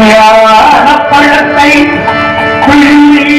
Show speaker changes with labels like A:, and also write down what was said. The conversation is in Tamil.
A: ஞான பழத்தை ஞான